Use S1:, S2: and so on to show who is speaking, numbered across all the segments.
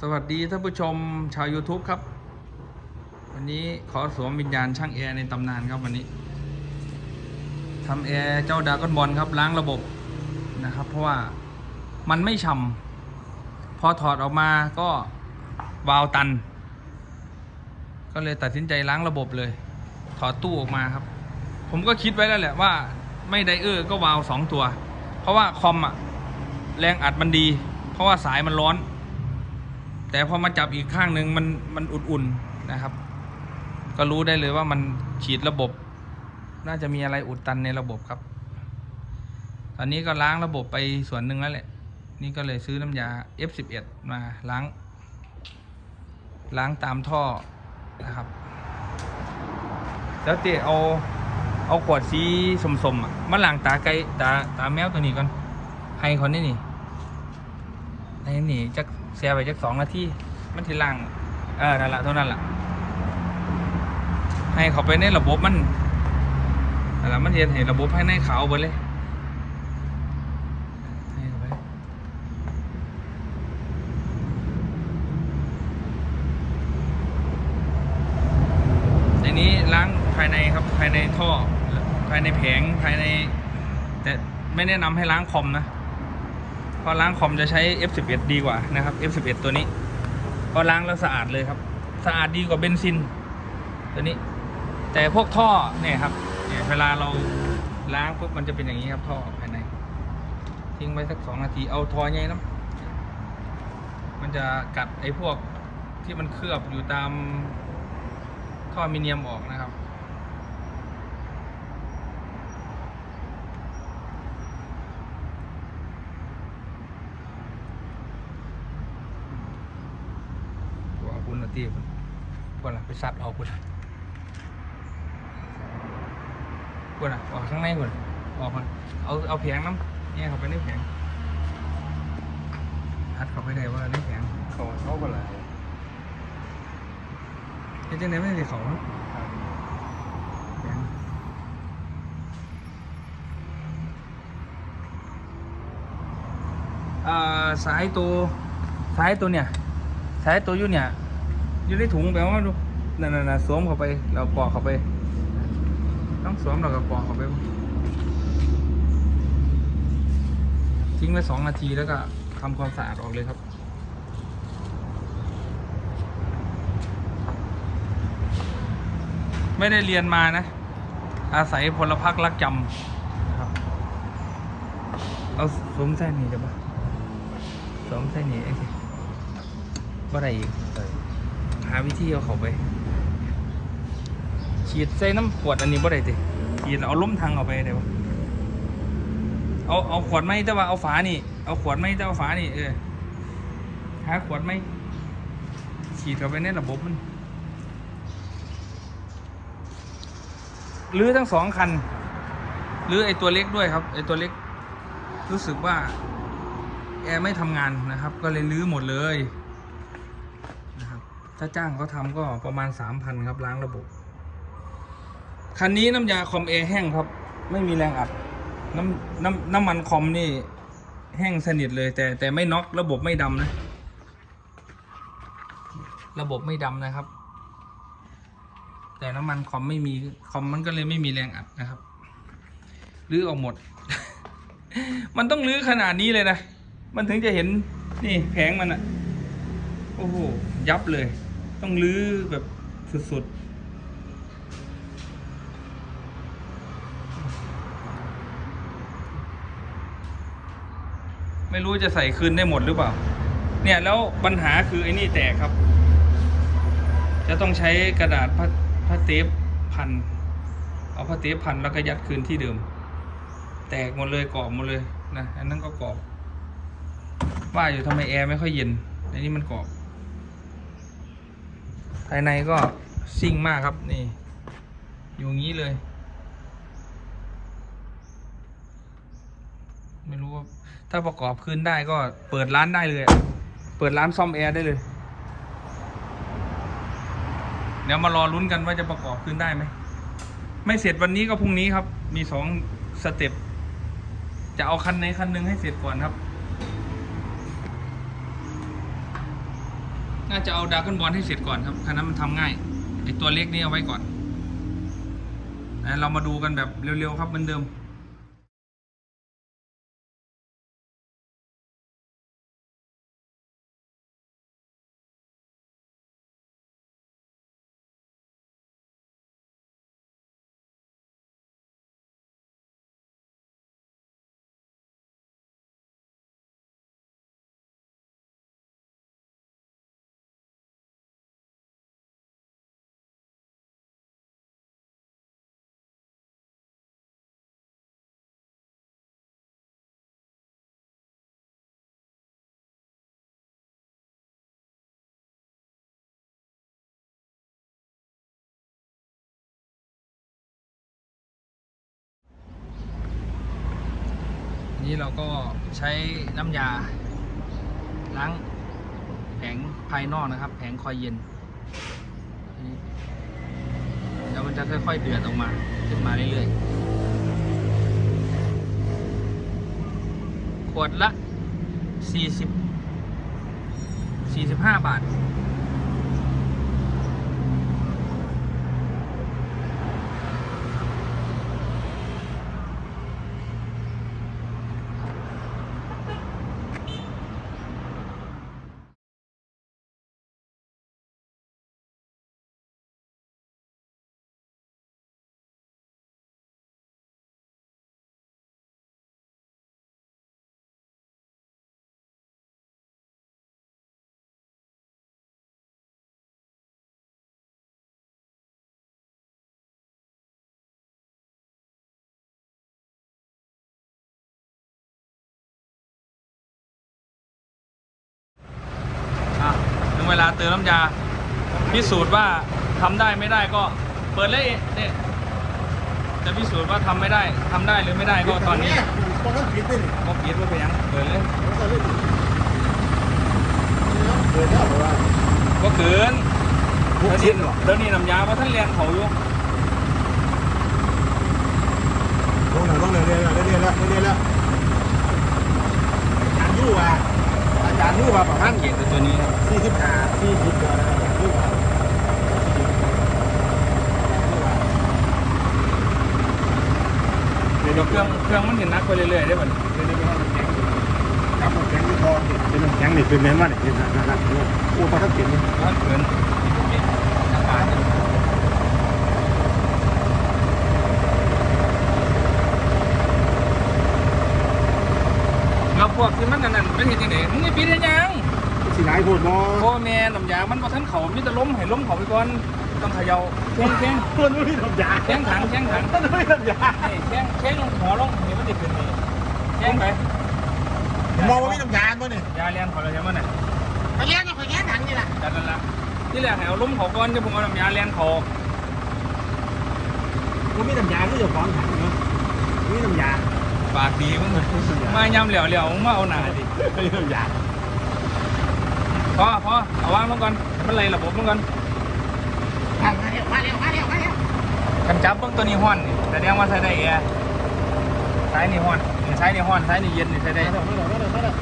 S1: สวัสดีท่านผู้ชมชาว YouTube ครับ วันนี้ขอสวมวิญญาณช่างแอร์ในตำนานครับวันนี้ทำแอร์เจ้าดากอนบอลครับล้างระบบนะครับ เพราะว่ามันไม่ฉ่ำพอถอดออกมาก็วาล์วตัน ก็เลยตัดสินใจล้างระบบเลย ถอดตู้ออกมาครับ ผมก็คิดไว้แล้วแหละว่าไม่ไดเออร์ก็วาล์วสองตัว เพราะว่าคอมอะแรงอัดมันดี เพราะว่าสายมันร้อน แต่พอมาจับอีกข้างหนึ่งมันมันอุ่นๆนะครับ ก็รู้ได้เลยว่ามันฉีดระบบ น่าจะมีอะไรอุดตันในระบบครับ ตอนนี้ก็ล้างระบบไปส่วนหนึ่งแล้วแหละ นี่ก็เลยซื้อน้ำยา F11 มาล้าง ล้างตามท่อนะครับ แล้วเตะเอาเอาขวดสีสมๆอะมาล้างตาไก่ตาตาแมวตัวนี้ก่อนให้คนนี้นี่ให้นี่จัก แชร์ไปจักสองนาทีมันทีล่างเออนั่นละเท่านั้นแหละให้เขาไปในระบบมันนั่นละมันเรียนให้ระบบภายในเขาไปเลยให้เขาไปในนี้ล้างภายในครับภายในท่อภายในแผงภายใน แต่ไม่แนะนำให้ล้างคอมนะ พราะล้างคอมจะใช้ F11 ดีกว่านะครับ F11 ตัวนี้ก็ล้างแล้วสะอาดเลยครับ สะอาดดีกว่าเบนซิน ตัวนี้ แต่พวกท่อเนี่ยครับเนี่ยเวลาเราล้างปุ๊บมันจะเป็นอย่างนี้ครับท่อภายใน ทิ้งไว้สักสองนาทีเอาทอใหญ่น้ำมันจะกัดไอ้พวกที่มันเคลือบอยู่ตามท่อมิเนียมออกนะครับ ว่าคุณนาทีคุณพวกน่ะไปซัดเอาคุณน่ะคุณน่ะออกข้างในคุณออกมาเอาเอาแผงน้ำเนี่ยเข้าไปในแผงพัดเข้าไปได้ว่าในแผง
S2: เขาเขาก็หลาย
S1: เฮ็ดจังไดไม่ได้เขาเนาะแผงอ่าสายตัวสายตัวเนี่ยสายตัวอยู่เนี่ย อยู่ในถุงแปลว่าดูนั่นน่ะๆสวมเข้าไป เราปอกเข้าไป ต้องสวมเราก็ปอกเข้าไป ทิ้งไว้สองนาทีแล้วก็ทำความสะอาดออกเลยครับไม่ได้เรียนมานะ อาศัยพลพรรครักจำนะครับ เอาสวมใส่นี่เดี๋ยวปะสวมใส่นี่ไอ้สิบ่ได้อีก หาวิธีเอาเขาไป ฉีดใส่น้ำขวดอันนี้บ่ได้ติฉีดเอาล้มทางเอาไปได้ปะเอาเอาขวดไหมแต่ว่าเอาฝานี่ เอาขวดไหมแต่เอาฝานี่เออหาขวดไหมฉีดเข้าไปในระบบมันหรือทั้งสองคัน หรือไอตัวเล็กด้วยครับไอตัวเล็ก รู้สึกว่า แอร์ไม่ทำงานนะครับ ก็เลยลื้อหมดเลย ถ้าจ้างเขาทำก็ประมาณสามพันครับล้างระบบ คันนี้น้ำยาคอมแอแห้งครับ ไม่มีแรงอัด น้ำน้ำน้ำมันคอมนี่แห้งสนิทเลย แต่แต่ไม่น็อกระบบไม่ดำนะ ระบบไม่ดำนะครับ แต่น้ำมันคอมไม่มีคอมมันก็เลยไม่มีแรงอัดนะครับรื้อออกหมด มันต้องรื้อขนาดนี้เลยนะ มันถึงจะเห็นนี่แผงมันอะโอ้โห ยับเลย ต้องรื้อแบบสุดๆ ไม่รู้จะใส่คืนได้หมดหรือเปล่า เนี่ยแล้วปัญหาคือไอ้นี่แตกครับ จะต้องใช้กระดาษพลาพลาสเทปพัน เอาพลาสเทปพันแล้วก็ยัดคืนที่เดิม แตกหมดเลยกรอบหมดเลยนะ อันนั้นก็กรอบ ว่าอยู่ทำไมแอร์ไม่ค่อยเย็นในนี้มันกรอบ ภายในก็ซิ่งมากครับนี่ อยู่งี้เลย ไม่รู้ว่าถ้าประกอบคืนได้ก็เปิดร้านได้เลย เปิดร้านซ่อมแอร์ได้เลย เดี๋ยวมารอลุ้นกันว่าจะประกอบคืนได้ไหม ไม่เสร็จวันนี้ก็พรุ่งนี้ครับ มีสองสเต็ป จะเอาคันไหนคันหนึ่งให้เสร็จก่อนครับ น่าจะเอาดาก้อนบอลให้เสร็จก่อนครับคันนั้นมันทำง่ายไอตัวเล็กนี่เอาไว้ก่อนนะเรามาดูกันแบบเร็วๆครับเหมือนเดิม นี่เราก็ใช้น้ำยาล้างแผงภายนอกนะครับ แผงคอยเย็นแล้วมันจะค่อยๆเดือดออกมาขึ้นมาเรื่อยๆ ขวดละ 40 45 บาท เวลาเติมน้ำยา พิสูจน์ว่าทำได้ไม่ได้ก็เปิดเลยเนี่ยจะพิสูจน์ว่าทำไม่ได้ทำได้หรือไม่ได้ก็ตอนนี้
S2: ต้องต้องปิดด้วยนี่
S1: ก็ปิดว่าไปยังเปิดเลย
S2: ต้องเล่นเปิดแล้วเหรอวะ
S1: ก็เกิน
S2: พวก
S1: เดี๋ยว
S2: ชิ้
S1: นี้
S2: นเหรอ
S1: เดี๋ยวนี้น้ำยาเพราะท่านเรียนเขาอยู่
S2: ลงหน่อยลงหน่อยเรียนแล้วเรียนแล้วเรียนแล้วอาจารย์ยู่อะอา จารย์ยู่ว่าประมาณ
S1: เกียรติตัวนี้ครับ
S2: สี่สิบห้าสี่สิบกว่าแล้วอาจารย์ยู่ว่า
S1: เดี๋ยวเครื่องเครื่องมันเห็นนักไปเรื่อยๆได้ป่ะ
S2: เดี๋ยวนี้ก็ให้มันแข็งกับแข็งที่คอนี่เป็นน้ำแข็งนี่เป็นแม่นว่าเนี่ยเป็นนั่นนั่นโอ้ตอนนั้นเปลี่ยนนี่
S1: ถ้าเกินอากาศเนี่ยแล้ วพวกที่มันนั่นๆเป็นเห็นยังไงมึงไม่ปิดได้ยัง
S2: สิหลายพูดบ่
S1: โอ้แม่น้ำยามันบ่ทันเขามีแต่ล้มให้ล้มเขาไปก่อนต้องเขย่าแข้งแข้ง
S2: มันไม่มีน้ำยา
S1: แข้งถังแข้งถัง
S2: มันไม่มีน้ำยา
S1: นี่แข้งแข้งหัวลงนี่มันติดขึ้นนี่แข้งไป
S2: มองว่ามีน้ำยาบ่เนี่ย
S1: ยาเลียนเขาเลยใช่ไหมเนี่ย
S2: ไปแย่งก็ไปแย่งหนังนี่แหละ
S1: จัดนั่นละที่แรกให้เอาล้มเขาก่อนจะผมเอาน้ำยาเลียนเขา
S2: มันมีน้ำยาที่อยู่ของถังเนาะมีน้ำยา
S1: ปากดีมึงมายำเหลียวเหลียวมึงมาเอาหนาดิ
S2: ไม่มีน้ำยา
S1: พอพอเอาวางลงก่อนมันไรระบบลงก่อน
S2: มาเร็วมาเร็วมาเร็วมาเร็ว
S1: กันจับเบิ่งตัวนี้ห้อนนี่แสดงว่าใช้ได้แอร์ซ้ายนี่ห้อนนี่ซ้ายนี่ห้อนซ้ายนี่เย็นนี่ใช้ได้
S2: มาเร็วมาเร็วมาเร็วมาเร็ว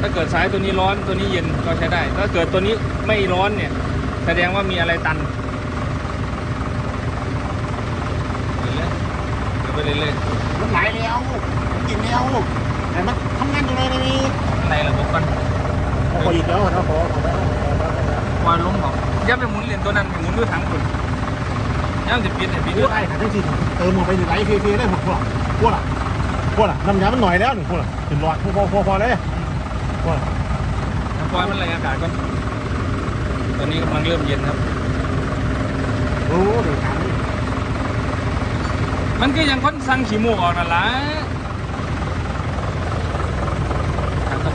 S1: ถ้าเกิดสายตัวนี้ร้อนตัวนี้เย็นก็ใช้ได้ ถ้าเกิดตัวนี้ไม่ร้อนเนี่ย แสดงว่ามีอะไรตัน ไปเรื่อยๆไปเรื่อย
S2: มันไหลแล้วมันกินแล้วแต่มันทำงานอยู่ในนี้
S1: ๆในระบบกัน
S2: ขออีกแล้วนะขอขอ
S1: วางลงเขาอย่าไปหมุนเหรียญตัวนั้นไปหมุนด้วยถังคุณย่างจะปิดเนี่ยปิด
S2: พู
S1: ด้
S2: ด
S1: วย
S2: ไอ้ขันได้สิเติมลงไปไหลเฟียๆได้หมดพวกพวกล่ะพวกล่ะน้ำยามันหน่อยแล้วหนึ่งพวกล่ะเป็นหลอดพอพอพอเลยพวกล่ะ
S1: ปล่อยมันไหลอากาศก่อนตอนนี้กำลังเริ่มเย็นครับ
S2: โอ้เดี๋ยวถาม
S1: มันก็ยังค้นสั่งขี้มูกออกนั่นแหละถังครับ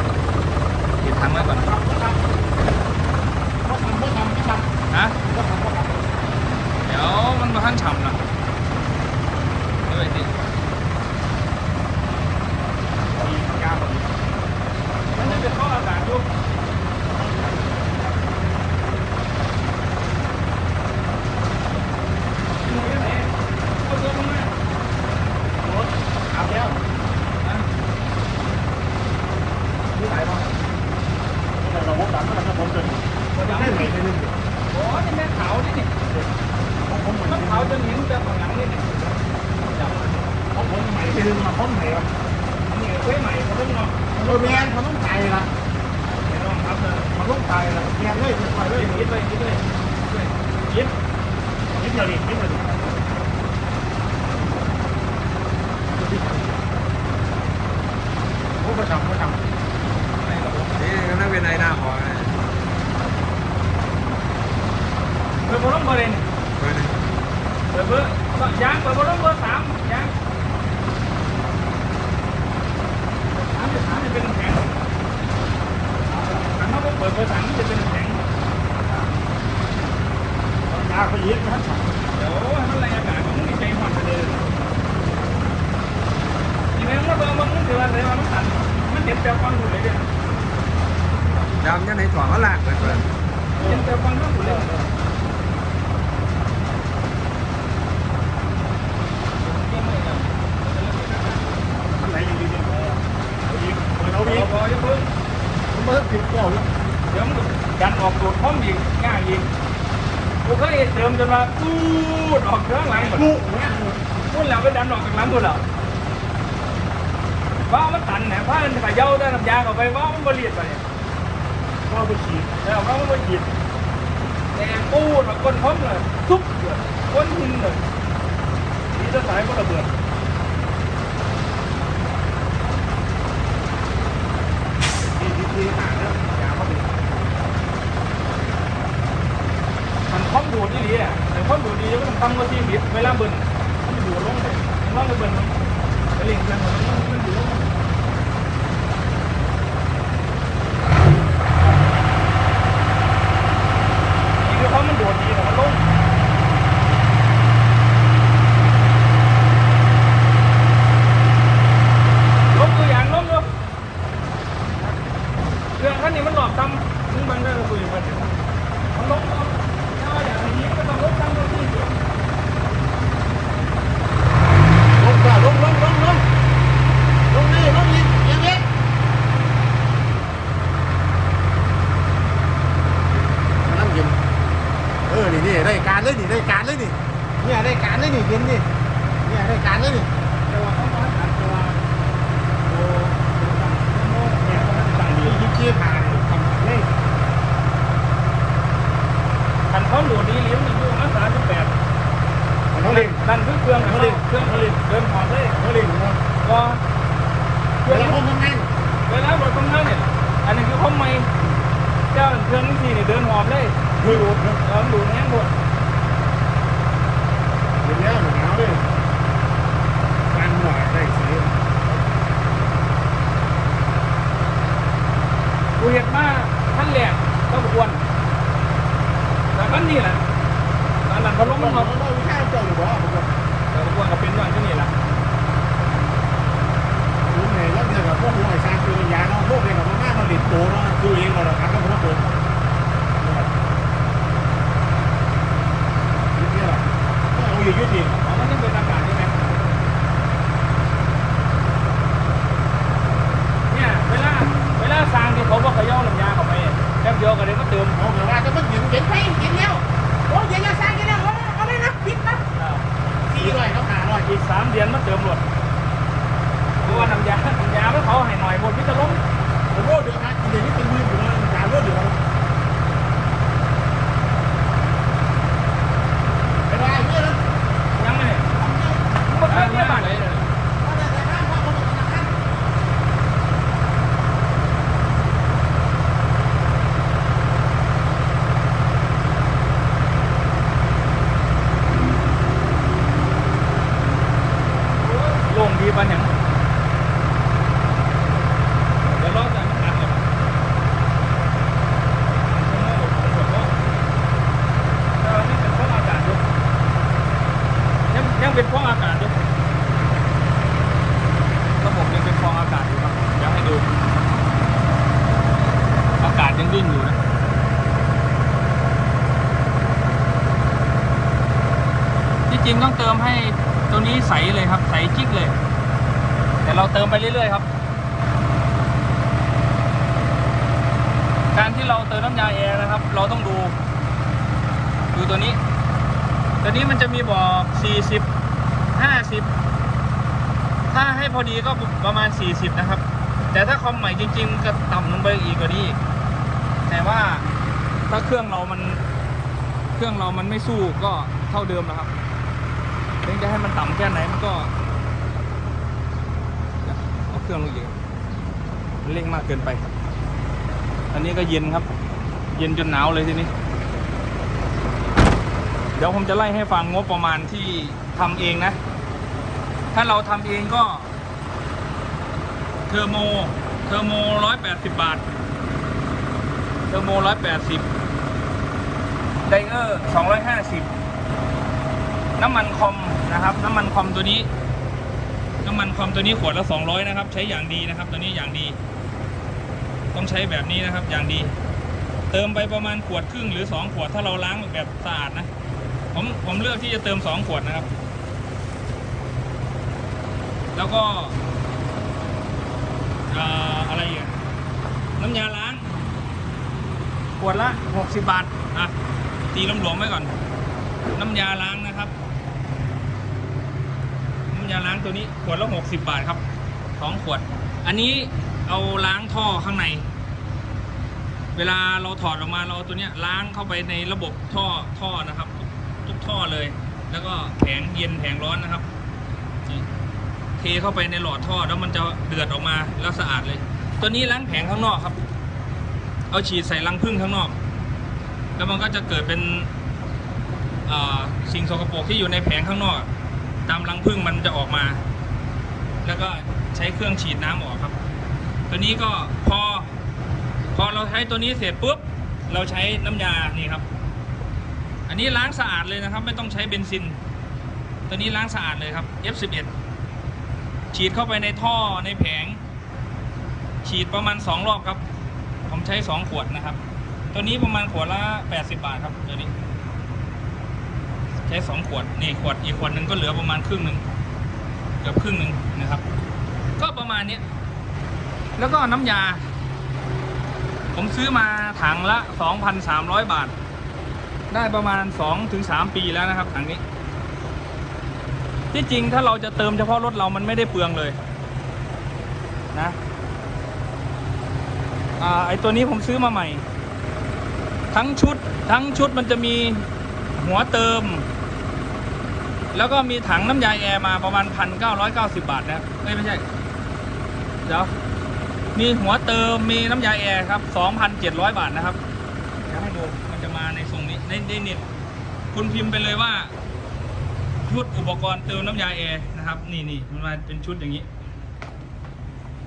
S1: ปิดถังไว้ก่อน
S2: ก็ทำก็ทำก็ทำก็ทำ
S1: ฮะ
S2: ก็ทำก็ทำ
S1: เดี๋ยวมันมาขั้นฉ่ำนะเดี๋ยวไอ้ติ
S2: มีน้ำยาแบบ
S1: มันจะเป็นข้ออากาศอยู่อยู่ที่ไหนเอาตัวลงมา
S2: เอาแล้ว
S1: ฮะ
S2: นี่ไหลมาเราบบดันมันระบบเดิน
S1: ตัว
S2: จะ
S1: ดำ
S2: ให้ไหนไปนึง
S1: โอ้นี่แม่ขาวนี่นี่
S2: ของผมใหม่
S1: มันขาวจนเห็นแต่ข้างหลังนี่นี่ดำ
S2: ของผมใหม่ไปนึงมาพร้อมไหนครับ
S1: อันนี้เคยใหม่เขาต้องเนาะ
S2: เออแมนเขาต้องตายละ
S1: เดี๋ยวลองครับเลย
S2: มันต้องตายละแมนเลยปล่อยเลย
S1: ยิบเลยยิบเลยยิบ
S2: นิดเดียวดินิดเดียวดิโอ้ประจำประจำ
S3: นี่ก็นั่งเป็นนายหน้าหอนะ
S1: เบอร์บอลเบอร์เลยนี่
S3: เบอร์หนึง
S1: เบอร์เบอร์ยางเบอร์บอลเบอร์สามยางสามจะสามจะเป็นแข็งถ้าเขาเปิดเบอร์สามจะเป็นแข็ง
S2: ยาเขาเย็บนะ
S1: เดี๋ยวให้มันระยะกาศของมีใจหวั่นเลยทีนี้มันเบอร์มันเดือดเลยว่ามันสั่นมันเจ็บแต่ฟังอยู่เลยเนี่ย
S3: ดำยังในถ่วงก็ลากเลยเพื่อน
S1: เจ็บแต่ฟังทั้งหมดเลย
S2: มันไหนอย่างนี้เนี่ยเอาอีกเอา
S1: พ
S2: อี
S1: อก พอจะเพิ่ง
S2: มันมาผิดแก้วแล้ว
S1: เดี๋ยวมันดันออกโดดพร้อมอีกง่ายอีกกูเคยเติ มจนมาปูดออกเครื่องหลังหมด
S2: ลูกเนี่ย
S1: พูดแล้วก็ดันออกจากหลังกูแล้วว่ามันตันนี่ยว่ามันขย่าได้น้ำยาเข้าไปว่ามันบริสุทธิ์ไป
S2: ก็ไปฉีด
S1: แล้วว่ามันบริสุทธิ์แต่ปูดมาก้นพร้อมเลยทุบเลยก้นหินเลยนี่จะสายก็ระเบิด
S2: ที่ที่ที่หาแล้วยาเข้าไป
S1: มันพร้อม ดูดที่ดีอะแต่พร้อมดูดดีมันทำก็ทีบิดเวลาเบิ่นมันดูดลงเลยมันว่ามันเบิ่นมันไปเล่นกันมันมันดูดลง นี่คือเขามันโดดดีแต่มันลงลงตัวอย่างลงเลยเรื่องคันนี้มันหลอกตำซึ่งมันก็คุยกันมันลงลงถ้าอย่างนี้ก็ต้องลงตำลงที่เดียว
S2: ลงก่อนลงลงลงลงลงนี่ลงอีกอย่างนี้มานั่งกินเออนี่นี่ได้การเลยนี่ได้การเลยนี่เนี่ยได้การเลยนี่เย็นนี่เนี่ยได้การเลยนี่
S1: แต่ว่าเขามาตัดตัวโอ้เนี่ยเขาตั้งดี
S2: ที่ยิบชี้ผ่านทำเลย
S1: คันเขาโดดดีเลี้ยงอยู่ประมาณสามสิบแปด
S2: มันต้องเล่น
S1: นั่นคือเครื่องเขาเครื่องผลิตเดินหอมเลย
S2: ต้องเล่นนะ
S1: ก็เค
S2: เว
S1: รื่อง
S2: ลาคนทำงาน
S1: เวลารถทำงานเนี่ย อันนี้คือข้อไม่เจ้าเครื่องที่นี่เดินหอมเลย
S2: คือโอ้โห
S1: แล้วดูแง่หมด
S2: เดี๋ยวนี้หนาวเลยการหัวได้สี
S1: กูเห็นมาท่านแหลกก็บวนแต่ขั้นนี้แหละ อันนั้นเขาลง
S2: มั
S1: มันน
S2: มา
S1: มา
S2: ไม่ใช่เจ้าหรือเปล่า
S1: แต่บวนก็เป็นอย่างที่นี่แหละ
S2: รู้ไงแล้วเจอกับพวกหัวไอ้ซางคือยาเนาะพวกเด็กกับพวกหน้าเราหลิดโตเนาะคือเองเราครับก็พวกผมนี่เนี่ยเอาอยู่ยืดดี
S1: อ๋อมันยังเป็นอากาศใช่ไหมเนี่ยเวลาเวลาสร้างที่เขาบอกเขาย่อลำยาเข้าไปแป๊บเดียวก็เลยมาเติม
S2: เอาแต่ว่าจะมันเย็นเย็นไปเย็นแล้วโอ้เย็นแล้วซาเย็นแล้วเอาเลยนะปิดนะสี่ร้อยเขาหาร้อย
S1: อีกสามเดือนมาเติมรถเพราะว่าน้ำยาน้ำยาไม่เขาให้หน่อยหมดพิจารณา
S2: โอ้โหเดี๋ยวนะเดี๋ยวนี้เป็นมืออยู่นะยาเลือดเดี๋ยวไปได้เนี่ยนะ
S1: ยังไงหมดเรื่องเนี่ยบ้านเลย โล่งดีปันอย่างเดี๋ยวรอจ่ายมันตัดเลยยังเป็นฟองอากาศอยู่ยังยังเป็นฟองอากาศอยู่ระบบยังเป็นฟองอากาศอยู่ครับอยากให้ดู อากาศยังดิ้นอยู่นะ ที่จ ริงต้องเติมให้ตัวนี้ใสเลยครับ ใสจิ๊กเลย แต่เราเติมไปเรื่อยๆครับ การที่เราเติมน้ำยาแอร์นะครับ เราต้องดู ดูตัวนี้ ตัวนี้มันจะมีบอก 40 50 ถ้าให้พอดีก็ประมาณ 40 นะครับ แต่ถ้าคอมใหม่จริง ๆ ก็ต่ำลงไปอีกกว่านี้ แต่ว่าถ้าเครื่องเรามัน เครื่องเรามันไม่สู้ก็เท่าเดิมนะครับ ถึงจะให้มันต่ำแค่ไหนมันก็เอาเครื่องลงอีกมันเร่งมากเกินไปอันนี้ก็เย็นครับ เย็นจนหนาวเลยทีนี้ เดี๋ยวผมจะไล่ให้ฟังงบประมาณที่ทำเองนะ ถ้าเราทำเองก็ เทอร์โม เทอร์โมร้อยแปดสิบบาท เทอร์โมร้อยแปดสิบไดเออร์สองร้อยห้าสิบ น้ำมันคอมนะครับ น้ำมันคอมตัวนี้ น้ำมันคอมตัวนี้ขวดละสองร้อยนะครับ ใช้อย่างดีนะครับ ตัวนี้อย่างดี ต้องใช้แบบนี้นะครับ อย่างดี เติมไปประมาณขวดครึ่งหรือสองขวดถ้าเราล้างแบบสะอาดนะ ผมผมเลือกที่จะเติมสองขวดนะครับ แล้วก็เอ่ออะไรอีกอะน้ำยาล้าง ขวดละ 60 บาทอะตีหลวมๆไว้ก่อน น้ำยาล้างนะ ยาล้างตัวนี้ขวดละ60 บาทครับสองขวด อันนี้เอาล้างท่อข้างใน เวลาเราถอดออกมาเราเอาตัวเนี้ยล้างเข้าไปในระบบท่อท่อนะครับ ทุกท่อเลย แล้วก็แผงเย็นแผงร้อนนะครับเทเข้าไปในหลอดท่อแล้วมันจะเดือดออกมาแล้วสะอาดเลย ตัวนี้ล้างแผงข้างนอกครับ เอาฉีดใส่รังผึ้งข้างนอก แล้วมันก็จะเกิดเป็นสิ่งสกปรกที่อยู่ในแผงข้างนอก ตามรังผึ้งมันจะออกมา แล้วก็ใช้เครื่องฉีดน้ำออกครับ ตัวนี้ก็พอ พอเราใช้ตัวนี้เสร็จปุ๊บ เราใช้น้ำยานี่ครับ อันนี้ล้างสะอาดเลยนะครับ ไม่ต้องใช้เบนซิน ตัวนี้ล้างสะอาดเลยครับ F11 ฉีดเข้าไปในท่อในแผง ฉีดประมาณ 2 รอบครับ ผมใช้ 2 ขวดนะครับ ตัวนี้ประมาณขวดละ 80 บาทครับตัวนี้ ใช้2ขวดนี่ขวดอีกขวดหนึ่งก็เหลือประมาณครึ่งหนึ่งเกือบครึ่งหนึ่งนะครับ ก็ประมาณนี้แล้วก็น้ำยา ผมซื้อมาถังละ 2,300 บาท ได้ประมาณ 2-3 ปีแล้วนะครับถังนี้ ที่จริงถ้าเราจะเติมเฉพาะรถเรามันไม่ได้เปลืองเลยนะอไอตัวนี้ผมซื้อมาใหม่ ทั้งชุดทั้งชุดมันจะมีหัวเติม แล้วก็มีถังน้ำยาแอร์มาประมาณ1,990บาทนะเอ้ยไม่ใช่ เดี๋ยว มีหัวเติมมีน้ำยาแอร์ครับ2,700บาทนะครับจะให้ดูมันจะมาในทรงนี้ในในเน็ตคุณพิมพ์ไปเลยว่า ชุดอุปกรณ์เติมน้ำยาแอร์นะครับ นี่นี่มันมาเป็นชุดอย่างนี้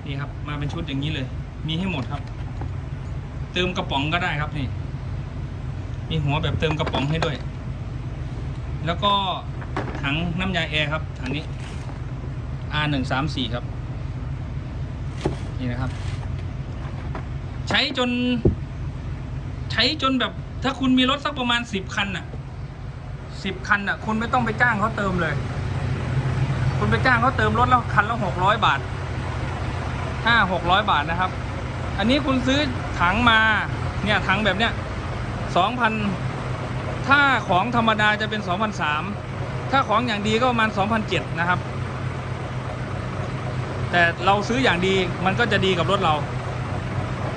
S1: นี่ครับ มาเป็นชุดอย่างนี้เลย มีให้หมดครับ เติมกระป๋องก็ได้ครับนี่ มีหัวแบบเติมกระป๋องให้ด้วย แล้วก็ ถังน้ำยาแอร์ครับถังนี้ R หนึ่งสามสี่ครับ นี่นะครับ ใช้จน ใช้จนแบบ ถ้าคุณมีรถสักประมาณสิบคันน่ะสิบคันน่ะ คุณไม่ต้องไปจ้างเขาเติมเลย คุณไปจ้างเขาเติมรถแล้วคันละหกร้อยบาทห้าหกร้อยบาทนะครับ อันนี้คุณซื้อถังมา เนี่ยถังแบบเนี้ยสองพันถ้าของธรรมดาจะเป็นสองพันสาม ถ้าของอย่างดีก็ประมาณสองพันเจ็ดนะครับ แต่เราซื้ออย่างดีมันก็จะดีกับรถเรา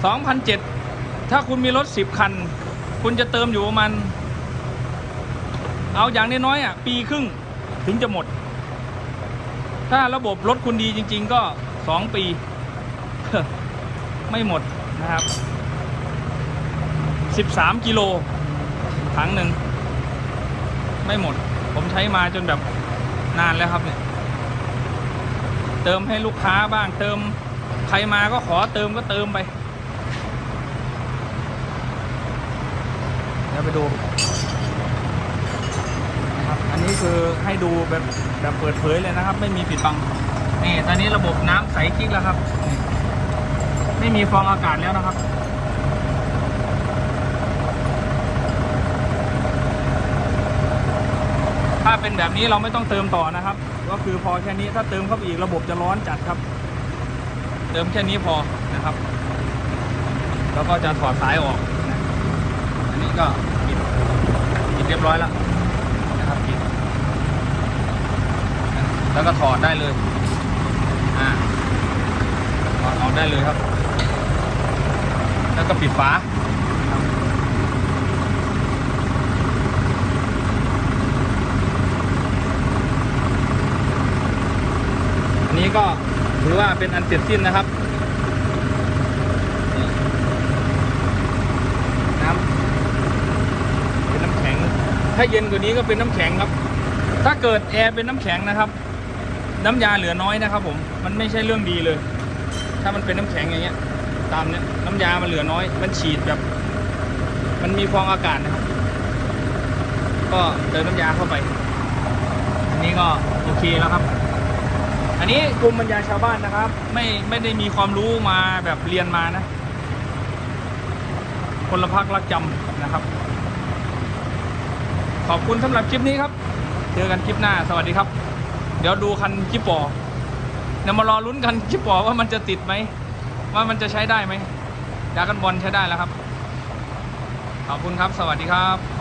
S1: 2,007ถ้าคุณมีรถ 10 คัน คุณจะเติมอยู่ประมาณเอาอย่างน้อยๆอะปีครึ่งถึงจะหมด ถ้าระบบรถคุณดีจริง ๆ ก็ 2 ปี ไม่หมดนะครับ 13 กิโลถังหนึ่งไม่หมด ผมใช้มาจนแบบนานแล้วครับเนี่ย เติมให้ลูกค้าบ้างเติมใครมาก็ขอเติมก็เติมไป เดี๋ยวไปดูนะครับอันนี้คือให้ดูแบบแบบเปิดเผยเลยนะครับ ไม่มีปิดบังนี่ตอนนี้ระบบน้ำใสกิ๊กแล้วครับ ไม่มีฟองอากาศแล้วนะครับ ถ้าเป็นแบบนี้เราไม่ต้องเติมต่อนะครับ ก็คือพอแค่นี้ถ้าเติมเข้าไปอีกระบบจะร้อนจัดครับ เติมแค่นี้พอนะครับ แล้วก็จะถอดสายออก อันนี้ก็ปิดปิดเรียบร้อยแล้วนะครับปิดแล้วก็ถอดได้เลยอ่าถอดออกได้เลยครับ แล้วก็ปิดฝานะครับอั นี้ก็ถือว่าเป็นอันเสร็จสิ้นนะครับน้ำเป็นน้ำแข็ง ถ้าเย็นกว่านี้ก็เป็นน้ำแข็งครับ ถ้าเกิดแอร์เป็นน้ำแข็งนะครับ น้ำยาเหลือน้อยนะครับ ผมมันไม่ใช่เรื่องดีเลย ถ้ามันเป็นน้ำแข็งอย่างเงี้ย ตามเนี้ยน้ำยามันเหลือน้อย มันฉีดแบบ มันมีฟองอากาศนะครับ ก็เติมน้ำยาเข้าไป อันนี้ก็โอเคแล้วครับ อันนี้กลุ่มบรรยาชาวบ้านนะครับ ไม่ไม่ได้มีความรู้มาแบบเรียนมานะ คนละพักรักจำนะครับ ขอบคุณสำหรับคลิปนี้ครับ เจอกันคลิปหน้าสวัสดีครับ เดี๋ยวดูคันจิปปอเดี๋ยวมารอลุ้นกันจิปปอว่ามันจะติดไหม ว่ามันจะใช้ได้ไหมดรากันบอลใช้ได้แล้วครับ ขอบคุณครับ สวัสดีครับ